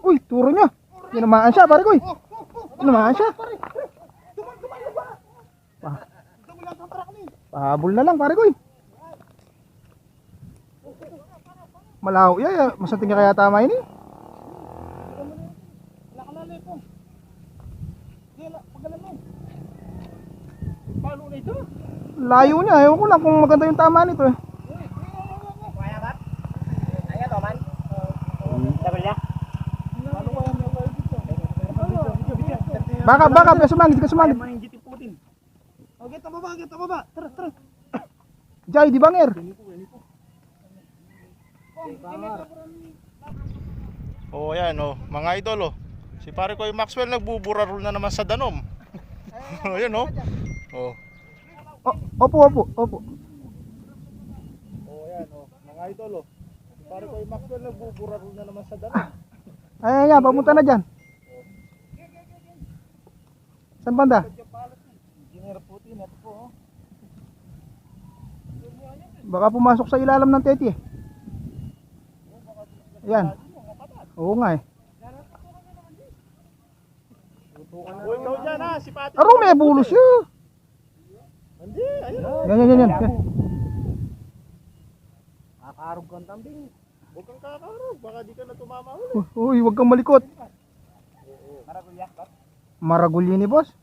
Uy, turo niya. Tinamaan siya, pare ko. Tinamaan siya. Pa Pahabol na lang, pare ko. Malaho ya. Masating kaya tama eh. Layo niya, ewan ko lang kung maganda yung tama nito eh. Baka, baka, baka sumangit, ka sumangit. Agit ang baba, agit ang baba. Tara, tara. Jai, di banger. Oh, ayan oh, mga idol oh. Si pare ko yung Maxwell nagbuburarol na naman sa danom. ayan oh. Oh. O, opo, opo, opo. Oh, ayan oh, mga idol oh. Si pare ko yung Maxwell nagbuburarol na naman sa danom. Ayan, yan, papunta na dyan. Saan banda? Engineer Putin at po oh. Baka pumasok sa ilalim ng teti eh. Ayan. Oo nga eh. Oh, ikaw dyan ha, si Pati. Aro, may bulos yun. Hindi, ayun oh. Yan, yan, yan, yan. Kakarog kang tambing. Huwag kang kakarog, baka di ka na tumama ulit. Uy, huwag kang malikot. Maragulyak ka. Maragulyo ni boss.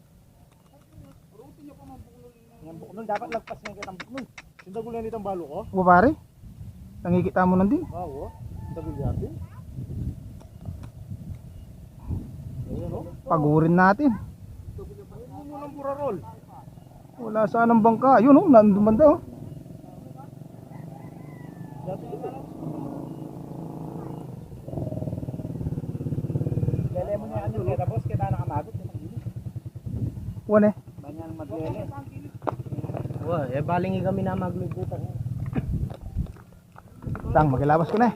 Buknol, dapat lagpas nga kitang buknol. Sindagulan nitong balo ko? O pare, nangikita mo. Oo, oh. Oh. Pagurin natin. Mo ng burarol. Wala saan ang bangka. Ayun oh, nandun banda oh. Lele mo niya ano, tapos kita nakamagot. Wane. Banyang maglele. Wah, eh balingi kami na magliputan. Tang, magilabas ko na eh.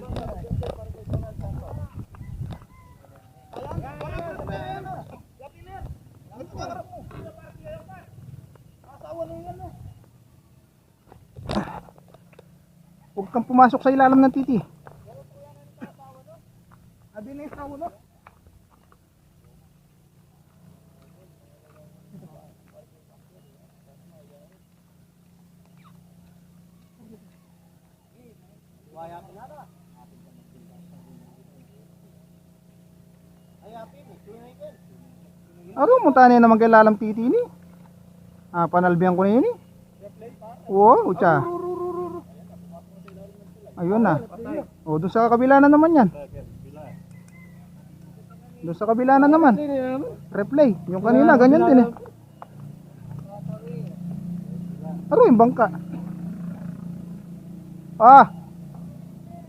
Huwag kang pumasok sa ilalim ng titi. Abi na yung no? Aro mo tani naman kay lalam titi ni. Ah, panalbihan ko na yun eh. Oo, utya. Ayun na. O, doon sa kabila na naman yan. Doon sa kabila na naman. Replay. Yung kanina, ganyan din eh. Aro yung bangka. Ah!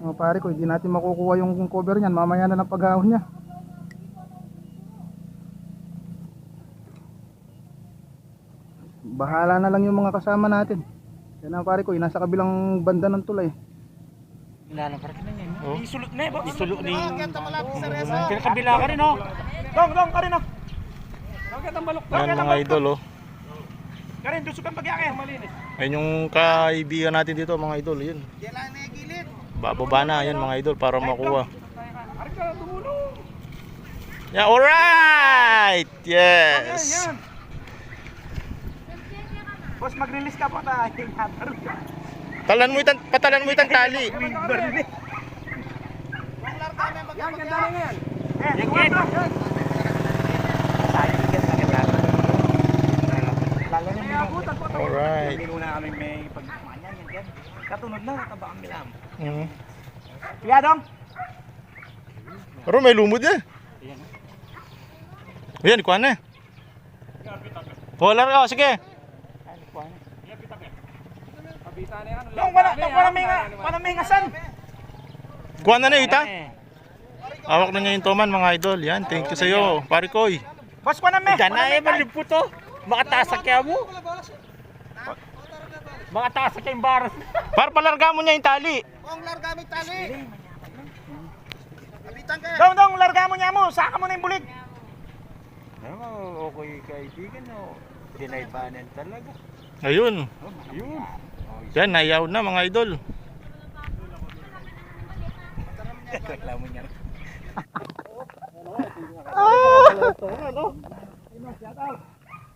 Mga pare ko, hindi natin makukuha yung cover niyan. Mamaya na lang pag-ahon niya. Bahala na lang yung mga kasama natin. Yan ang pare ko, yung nasa kabilang banda ng tulay. Wala na parang na yan. Oh. Isulot na eh. Isulot na yung... Oh. Kinakabila ka rin oh. Dong, dong, ka rin oh. Dong, kitang balok. Kitang mga idol oh. Ka rin, dusukan pagyaki. Malinis. Ayun yung kaibigan natin dito mga idol, yun. Bababa na yan mga idol para makuha. Yeah, alright! Yes! Boss, mag-release ka pa tayo. Talan mo itang, patalan mo itang tali. Yan, ganda na yan. Eh, yan, po. Alright. Hindi ko na kami may pagkumanyan. Yan. Katunod na, nataba kami lang. Mm. Kuya, dong. Pero may lumod eh. Ayan, ikuha na. Polar ka, sige. Dong, wala, dong, wala may nga, wala may ngasan. Kuha na na ita. Awak na niya yung toman mga idol. Yan, thank you sa iyo, pare koy. Boss, ko na me. Diyan na eh, malipot to. Makatasak kaya mo. Makatasak kaya yung baras. Para palarga mo niya yung tali. Dong, dong, larga mo niya mo. Saka mo na yung bulig. Ano, okay kaibigan o. Dinaybanan talaga. Ayun. Yun. Yan, nayaw na mga idol. Reklamo niya. Ah!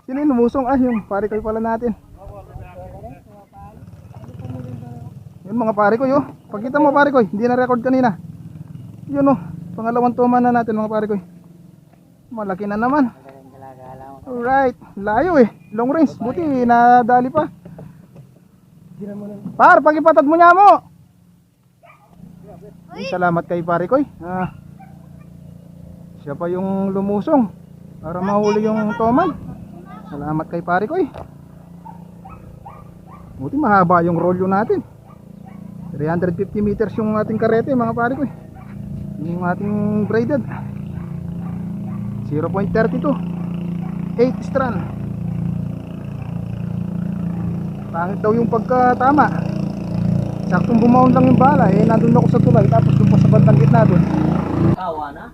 Sino yung lumusong? Ah, yung pare koy pala natin. Yun mga pare koy, oh. Pagkita mo pare koy, hindi na record kanina. Yun oh, pangalawang tuma na natin mga pare koy. Malaki na naman. Alright, layo eh. Long range, buti nadali pa. Par, pagipatad mo niya mo. Salamat kay pare koy. Ah, siya pa yung lumusong para mahuli yung toman. Salamat kay pare koy. Buti mahaba yung rolyo natin. 350 meters yung ating karete mga pare koy. Yung ating braided. 0.32 8 strand. Pangit daw yung pagkatama. Saktong bumaon lang yung bala eh nandun ako sa tulay tapos doon pa sa bandang gitna doon. Tawa na?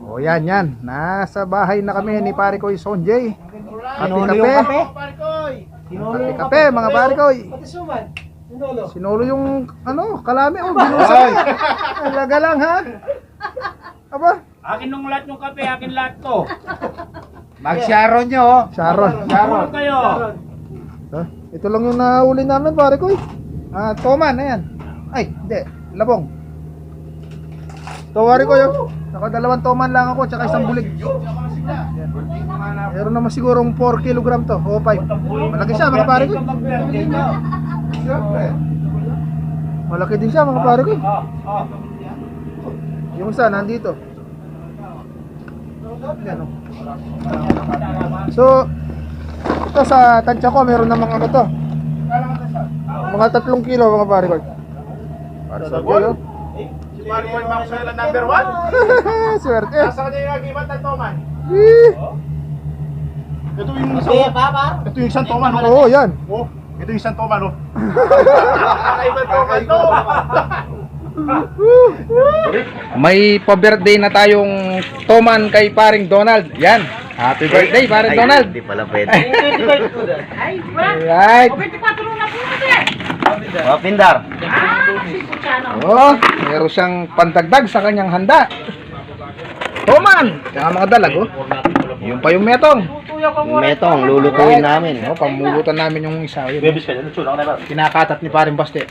O yan yan, nasa bahay na kami ni pare ko Sonjay. Kape Sinulo kape. yung kape? Sinulo Kape yung kape mga pare ko. Sinulo yung ano, kalami oh, binusan. Talaga lang ha. Aba, Akin nung lahat yung kape, akin lahat to. Sharon. Sharon kayo. Ha? Ito lang yung nahuli namin pare ko. Ah, Toman, ayan. Ay, hindi, labong. Tawari ko yun. Saka dalawang toman lang ako, tsaka isang bulig. Meron naman sigurong 4 kilogram to, o 5. Malaki siya mga pare ko. Malaki din siya mga pare ko. Yung isa, nandito. So, ito sa tansya ko, meron namang ano to. Mga tatlong kilo mga pare ko. Para sa kilo. Si ko'y Maxwell number 1. Swerte. Nasa kanya yung agimat ng toman. Eh. Ito yung ba? Ito yung isang toman. oh. Oo, yan. Oh, ito yung isang toman oh. Kakaibang toman to. May pa-birthday na tayong toman kay paring Donald. Yan. Happy birthday, paring Donald. Hindi pala pwede. Alright. Oh, Pindar. Oh, meron siyang pandagdag sa kanyang handa. Toman! Tsaka mga dalag, oh. Yung pa yung metong. Metong, lulutuin namin. Oh, pamulutan namin yung isa. Yun. Kinakatat ni paring Baste.